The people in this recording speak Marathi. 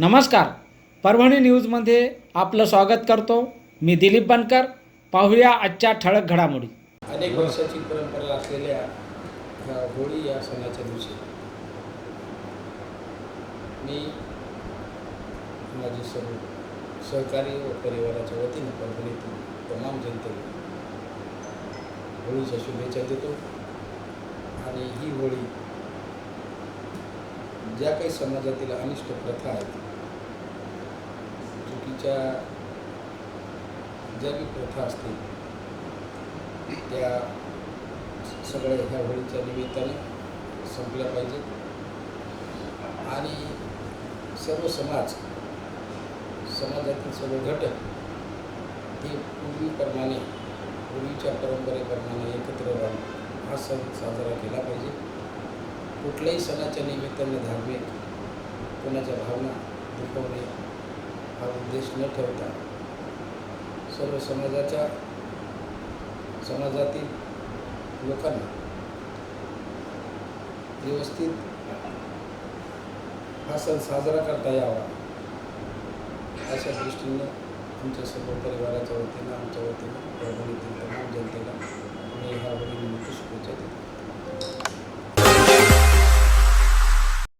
नमस्कार. परभणी न्यूजमध्ये आपलं स्वागत करतो. मी दिलीप बनकर. पाहूया आजच्या ठळक घडामोडी. अनेक वर्षाची परंपरा असलेल्या होळी या सणाच्या दिवशी मी माझे सर्व सहकारी व परिवाराच्या वतीनं परभणीतून तमाम जनतेला होळीच्या शुभेच्छा देतो. आणि ही होळी ज्या काही समाजातील अनिष्ट प्रथा आहेत चुकीच्या ज्या काही प्रथा असतील त्या सगळ्या ह्या होळीच्या निमित्ताने संपल्या पाहिजेत. आणि सर्व समाज समाजातील सर्व घटक हे पूर्वीप्रमाणे पूर्वीच्या परंपरेप्रमाणे एकत्र राहून हा सण साजरा केला पाहिजे. कुठल्याही सणाच्या निमित्ताने धार्मिक कोणाच्या भावना दुखवणे हा उद्देश न ठेवता सर्व समाजाच्या समाजातील लोकांना व्यवस्थित हा सण साजरा करता यावा अशा दृष्टीनं आमच्या सर्व परिवाराच्या वतीनं आमच्या वतीनं परभणीतील तमाम जनतेला